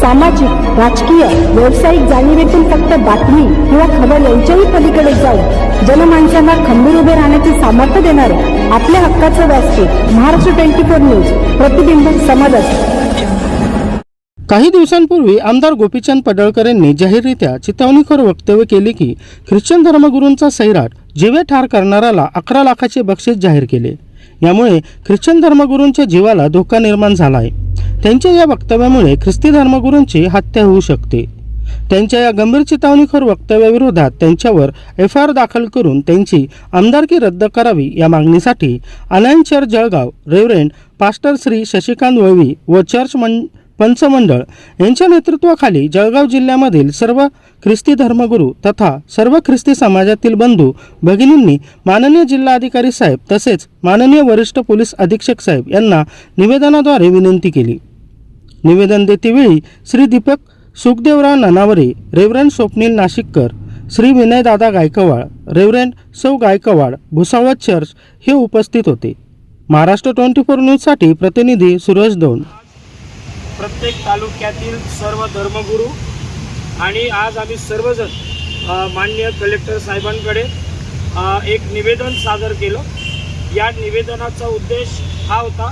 सामाजिक राजकीय व्यावसायिक जाणीवेतून फक्त बातमी किंवा खबर यांच्याही पलीकडे जाऊन जनमानसांना खंबीर उभे राहण्याचे सामर्थ्य देणारे आपल्या हक्काचं व्यासपीठ महाराष्ट्र ट्वेंटी फोर न्यूज प्रतिबिंब समाजाचे. काही दिवसांपूर्वी आमदार गोपीचंद पडळकर यांनी जाहीररित्या चितवणीखोर वक्तव्य केले की ख्रिश्चन धर्मगुरूंचा सैराट जीवे ठार करणाऱ्याला अकरा लाखाचे बक्षीस जाहीर केले. यामुळे ख्रिश्चन धर्मगुरूंच्या जीवाला धोका निर्माण झाला आहे. त्यांच्या या वक्तव्यामुळे ख्रिस्ती धर्मगुरूंची हत्या होऊ शकते. त्यांच्या या गंभीर चिथावणीखोर वक्तव्याविरोधात त्यांच्यावर एफ आय आर दाखल करून त्यांची आमदारकी रद्द करावी या मागणीसाठी alliance church Jalgaon reverend pastor Shri Shashikant Valvi व चर्च मं पंचमंडळ यांच्या नेतृत्वाखाली जळगाव जिल्ह्यामधील सर्व ख्रिस्ती धर्मगुरू तथा सर्व ख्रिस्ती समाजातील बंधू भगिनींनी माननीय जिल्हाधिकारी साहेब तसेच माननीय वरिष्ठ पोलीस अधीक्षक साहेब यांना निवेदनाद्वारे विनंती केली. निवेदन देतेवेळी श्री दीपक सुखदेवराव ननावरे रेव्हरंड स्वप्नील नाशिककर श्री विनयदादा गायकवाड रेवरेंड सौ गायकवाड भुसावळ चर्च हे उपस्थित होते. महाराष्ट्र ट्वेंटी फोर न्यूजसाठी प्रतिनिधी सुरेश दौंड. प्रत्येक तालुक्यातील सर्व धर्मगुरू आणि आज आम्ही सर्वजण मान्य माननीय कलेक्टर साहेबांकडे एक निवेदन सादर केलं. या निवेदनाचा उद्देश हा होता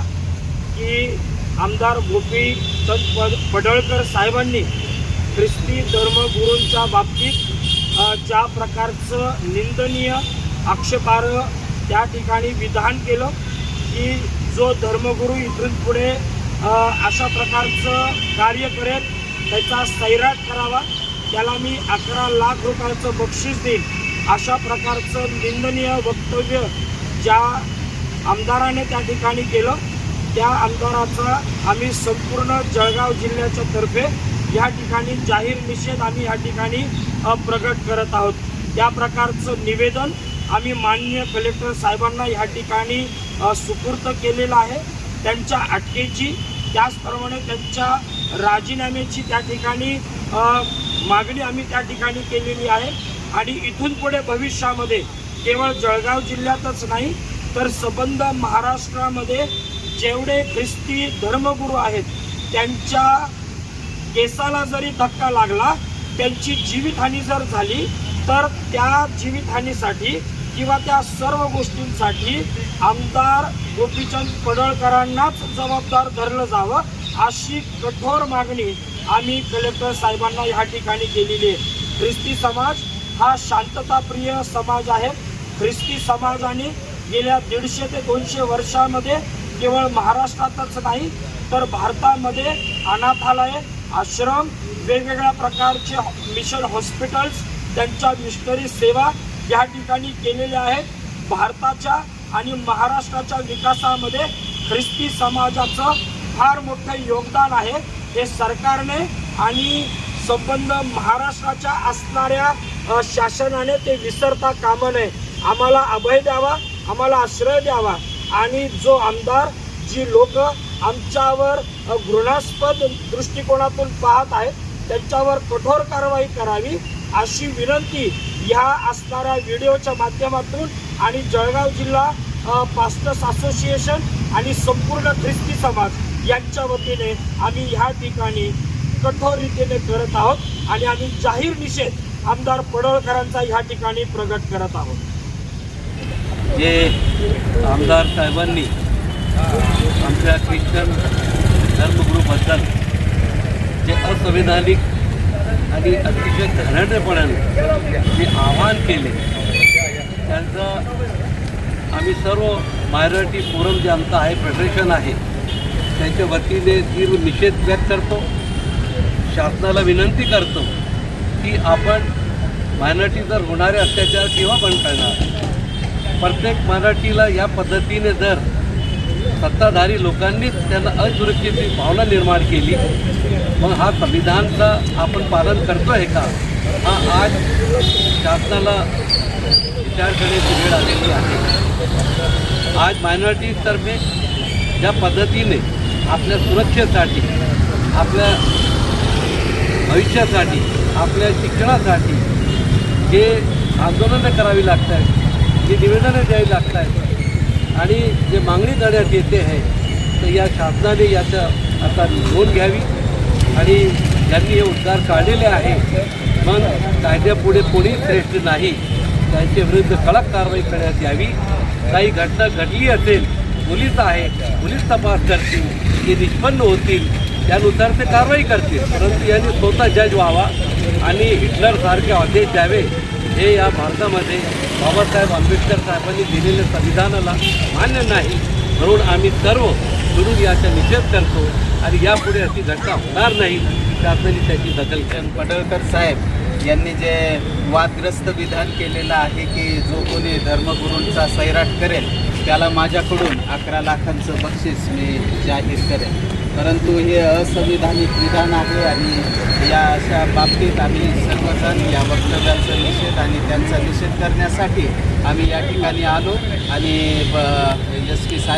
की आमदार गोपी पड पडळकर साहेबांनी ख्रिस्ती धर्मगुरूंच्या बाबतीत ज्या प्रकारचं निंदनीय आक्षेपार्ह त्या ठिकाणी विधान केलं की जो धर्मगुरू इथून पुढे अशा प्रकारचं कार्य करेल त्याचा सैराट करावा. त्याला मी अकरा लाख रुपयाचं बक्षीस देईन. अशा प्रकारचं निंदनीय वक्तव्य ज्या आमदाराने त्या ठिकाणी केलं त्या आमदाराचा आम्ही संपूर्ण जळगाव जिल्ह्याच्या तर्फे या ठिकाणी जाहीर निषेध आम्ही या ठिकाणी प्रकट प्रगट करत आहोत. त्या प्रकारचं निवेदन आम्ही माननीय कलेक्टर साहेबांना या ठिकाणी सुपूर्त केलेलं आहे. त्यांच्या अटकेची त्याचप्रमाणे त्यांच्या राजीनाम्याची त्या ठिकाणी मागणी आम्ही त्या ठिकाणी केलेली आहे. आणि इथून पुढे भविष्यामध्ये केवळ जळगाव जिल्ह्यातच नाही तर सबंध महाराष्ट्रामध्ये जेवढे ख्रिस्ती धर्मगुरू आहेत त्यांच्या केसाला जरी धक्का लागला त्यांची जीवितहानी जर झाली तर त्या जीवितहानीसाठी किंवा त्या सर्व गोष्टींसाठी आमदार गोपीचंद पडळकरांनाच जबाबदार धरलं जावं. अशी कठोर मागणी आम्ही कलेक्टर साहेबांना या ठिकाणी केलेली आहे. ख्रिस्ती समाज हा शांतताप्रिय समाज आहे. ख्रिस्ती समाजाने गेल्या दीडशे ते दोनशे वर्षामध्ये केवळ महाराष्ट्रातच नाही तर भारतामध्ये अनाथालय आश्रम वेगवेगळ्या प्रकारचे मिशन हॉस्पिटल्स त्यांच्या मिशनरी सेवा या ठिकाणी केलेल्या आहेत. भारताच्या आणि महाराष्ट्राच्या विकासामध्ये ख्रिस्ती समाजाचं फार मोठं योगदान आहे. हे सरकारने आणि संबंध महाराष्ट्राच्या असणाऱ्या शासनाने ते विसरता कामा नये. आम्हाला अभय द्यावा आम्हाला आश्रय द्यावा. आणि जो आमदार जी लोक आमच्यावर घृणास्पद दृष्टिकोनातून पाहत आहेत त्यांच्यावर कठोर कारवाई करावी अशी विनंती ह्या असणाऱ्या व्हिडिओच्या माध्यमातून आणि जळगाव जिल्हा पास्टर्स असोसिएशन आणि संपूर्ण ख्रिस्ती समाज यांच्या वतीने आम्ही ह्या ठिकाणी कठोर रीतीने करत आहोत आणि आम्ही जाहीर निषेध आमदार पडळकरांचा ह्या ठिकाणी प्रगट करत आहोत. जे आमदार साहेबांनी आमच्या ख्रिश्चन धर्मगुरूबद्दल जे असंविधानिक आणि अतिशय धनाढ्यपणाने जे आवाहन केले त्यांचं आम्ही सर्व मायनॉरिटी फोरम जे आमचं आहे फेडरेशन आहे त्यांच्या वतीने तीव्र निषेध व्यक्त करतो. शासनाला विनंती करतो की आपण मायनॉरिटीवर होणारे अत्याचार केव्हा बंद करणार? प्रत्येक मराठीला या पद्धतीने जर सत्ताधारी लोकांनीच त्यांना असुरक्षितची भावना निर्माण केली मग हा संविधानचा आपण पालन करतो आहे का? हा आज शासनाला विचार करण्याची वेळ आलेली आहे. आज मायनॉरिटीतर्फे ज्या पद्धतीने आपल्या सुरक्षेसाठी आपल्या भविष्यासाठी आपल्या शिक्षणासाठी जे आंदोलनं करावी लागत आहेत जे निवेदनं द्यावी लागत आहेत आणि जे मागणी करण्यात येते आहे तर या शासनाने याचं आता नोंद घ्यावी आणि ज्यांनी हे उद्गार काढलेले आहे मग कायद्यापुढे कोणी श्रेष्ठ नाही त्यांच्या विरुद्ध कडक कारवाई करण्यात यावी. काही घटना घडली असेल पोलीस आहे पोलीस तपास करतील ते निष्पन्न होतील त्यानुसार ते कारवाई करतील. परंतु यांनी स्वतः जज व्हावा आणि हिटलरसारखे आदेश द्यावे. हे या भारतामध्ये बाबासाहेब आंबेडकर साहेबांनी दिलेल्या संविधानाला मान्य नाही. म्हणून आम्ही सर्व मिळून याचा निषेध करतो. आणि यापुढे अशी घटना होणार नाही. शासनाने त्याची दखल घ्यावी पडळकर साहेब यांनी जे वादग्रस्त विधान केलेलं आहे की जो कोणी धर्मगुरूंचा सैराट करेल त्याला माझ्याकडून अकरा लाखांचं बक्षीस मी जाहीर करेन. परंतु हे असंविधानिक विधान आहे आणि या अशा बाबतीत आम्ही सर्वजण या वक्तव्याचा निषेध आणि त्यांचा निषेध करण्यासाठी आम्ही या ठिकाणी आलो आणि एस पी साहेब